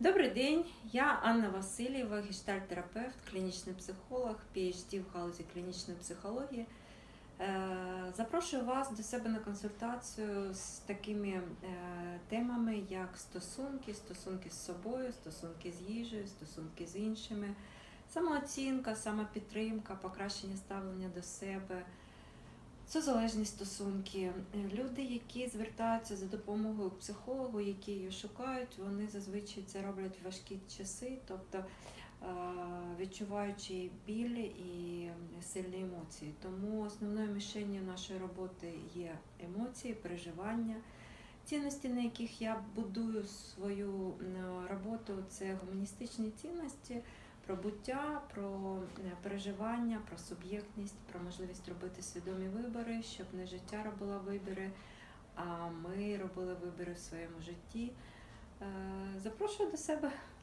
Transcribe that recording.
Добрий день, я Анна Васильєва, гештальт-терапевт, клінічний психолог, PhD в галузі клінічної психології. Е, Запрошую вас до себе на консультацію з такими е, темами, як стосунки, стосунки з собою, стосунки з їжею, стосунки з іншими, самооцінка, самопідтримка, покращення ставлення до себе. Созалежні стосунки. Люди, які звертаються за допомогою психологу, які її шукають, вони зазвичай це роблять в важкі часи, тобто е, відчуваючи біль і сильні емоції. Тому основною мішенню нашої роботи є емоції, переживання. Цінності, на яких я будую свою е, роботу, це гуманістичні цінності, про буття, про е, переживання, про суб'єктність, про можливість робити свідомі вибори, щоб не життя робило вибори, а ми робили вибори в своєму житті. Е, Запрошую до себе.